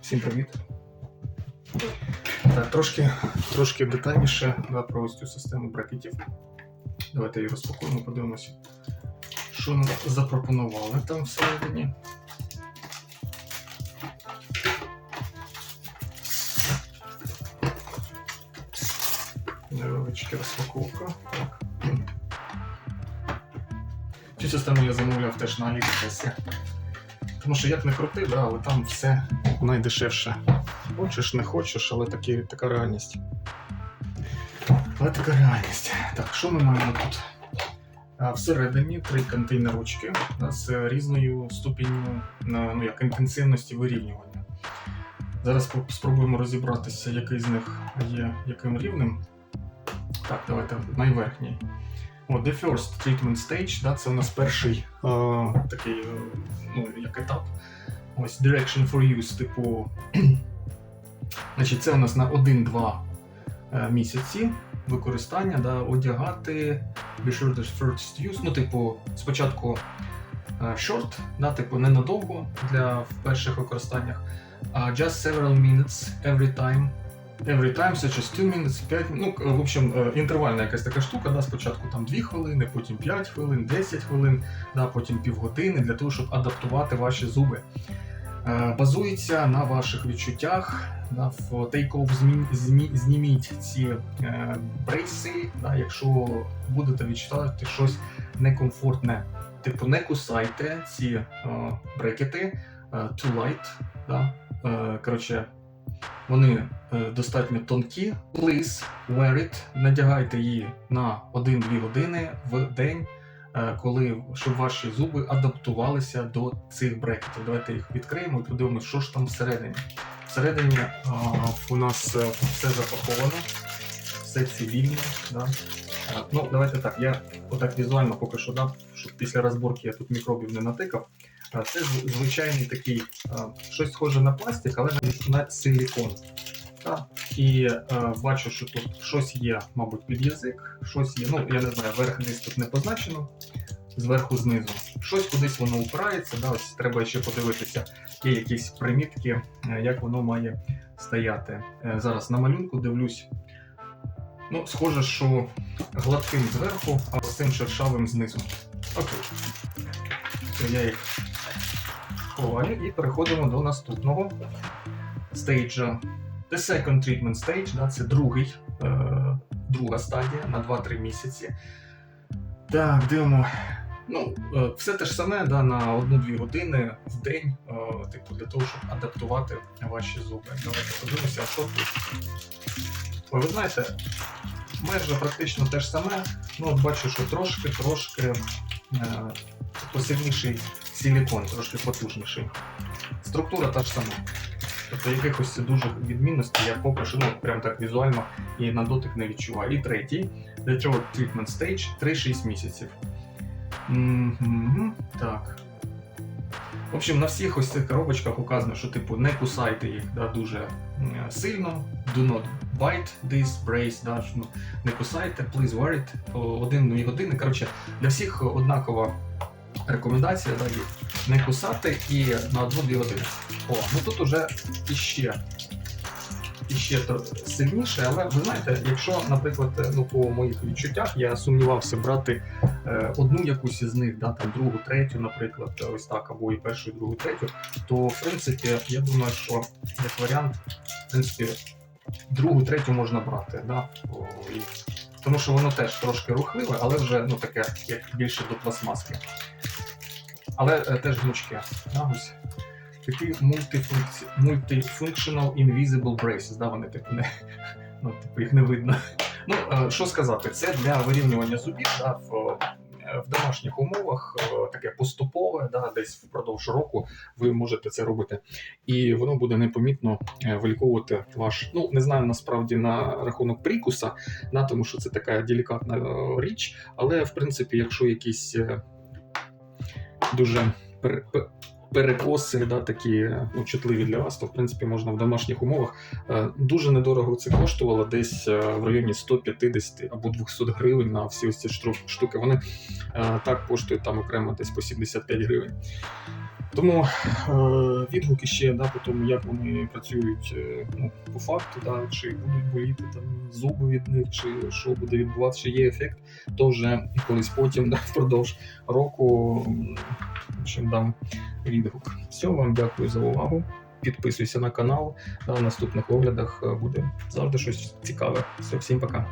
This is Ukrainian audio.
Всім привіт. Так, трошки, трошки детальніше да, про ось цю систему брекетів. Давайте її розпакуємо, подивимося, що нам запропонували там всередині. Невеличка розпаковка. Так. Цю систему я замовляв теж на Аліекспресі. Тому що як не крути, да, але там все найдешевше. Хочеш, не хочеш, але такі, така реальність. Але така реальність. Так, що ми маємо тут? Всередині три контейнерочки да, з різною ступінню ну, як інтенсивності вирівнювання. Зараз спробуємо розібратися, який з них є яким рівнем. Так, давайте найверхній. О, the first treatment stage, да, це у нас перший е, такий е, ну, як етап. Ось direction for use, типу. Значить, це у нас на 1-2 е, місяці використання, да, одягати be sure to first use. Ну, типу, спочатку е, short, да, типу, ненадовго для перших використаннях. А just several minutes every time. Every time, such as 2 minutes, 5 Ну, в общем, е, інтервальна якась така штука, да, спочатку там 2 хвилини, потім 5 хвилин, 10 хвилин, да, потім півгодини для того, щоб адаптувати ваші зуби. Е, Базується на ваших відчуттях. Да, в змі- зніміть ці е, брейси, да, якщо будете відчувати щось некомфортне. Типу, не кусайте ці е, брекети е, too light. Да, е, коротше, вони е, достатньо тонкі. Please wear it. Надягайте її на 1-2 години в день, е, коли щоб ваші зуби адаптувалися до цих брекетів. Давайте їх відкриємо і подивимося, що ж там всередині. Всередині е, у нас все запаковано, все цивільно. Да? Ну, давайте так. Я отак візуально поки що дам, щоб після розборки я тут мікробів не натикав. Це звичайний такий щось схоже на пластик, але на, силікон. І бачу, що тут щось є, мабуть, під язик, щось є. Ну, я не знаю, верх низ тут не позначено, зверху знизу. Щось кудись воно упирається. Да? Ось треба ще подивитися, є якісь примітки, е, як воно має стояти. Е, зараз на малюнку дивлюсь. Ну, схоже, що гладким зверху, а з цим шершавим знизу. Окей. Я їх ховаю і переходимо до наступного стейджа. The second treatment stage, да, це другий, е, друга стадія на 2-3 місяці. Так, дивимо. Ну, е, все те ж саме да, на 1-2 години в день, е, типу, для того, щоб адаптувати ваші зуби. Давайте подивимося, що тут. Ой, ви знаєте, майже практично те ж саме. Ну, от бачу, що трошки, трошки е, посильніший силікон, трошки потужніший. Структура та ж сама. Тобто якихось дуже відмінностей я поки що ну, прям так візуально і на дотик не відчуваю. І третій, The third treatment stage 3-6 місяців. Мгм, Так. В общем, на всіх ось цих коробочках указано, що типу не кусайте їх да, дуже сильно. Do not bite this brace, да, ну, не кусайте, please wear it. О, Один-дві години. Коротше, для всіх однакова рекомендація да, їх не кусати і на одну-дві години. О, ну тут уже іще, іще сильніше, але ви знаєте, якщо, наприклад, ну по моїх відчуттях я сумнівався брати е, одну якусь із них, да, там другу, третю, наприклад, ось так, або і першу, і другу, третю, то в принципі я думаю, що як варіант, в принципі, другу, третю можна брати. Да? О, і... Тому що воно теж трошки рухливе, але вже ну, таке, як більше до пластмаски. Але е, теж гнучке. Ось. Multifunc- multifunctional invisible braces, да, вони типу не ну, типу, їх не видно. Ну, е, що сказати, це для вирівнювання зубів да, в, е, в домашніх умовах таке поступове, да, десь впродовж року ви можете це робити. І воно буде непомітно виліковувати ваш. Ну, не знаю насправді на рахунок прикуса, да, тому що це така делікатна річ. Але в принципі, якщо якісь дуже пер- пе- перекоси, да, такі ну, для вас, то в принципі можна в домашніх умовах. Е, Дуже недорого це коштувало, десь е, в районі 150 або 200 гривень на всі ось ці штуки. Вони так коштують там окремо десь по 75 гривень. Тому е, відгуки ще да, по тому, як вони працюють е, ну, по факту, да, чи будуть боліти там зуби від них, чи що буде відбуватися, чи є ефект, то вже колись потім, да, впродовж року чим дам відгук. Все, вам дякую за увагу. Підписуйся на канал. На наступних оглядах е, буде завжди щось цікаве. Все, всім пока.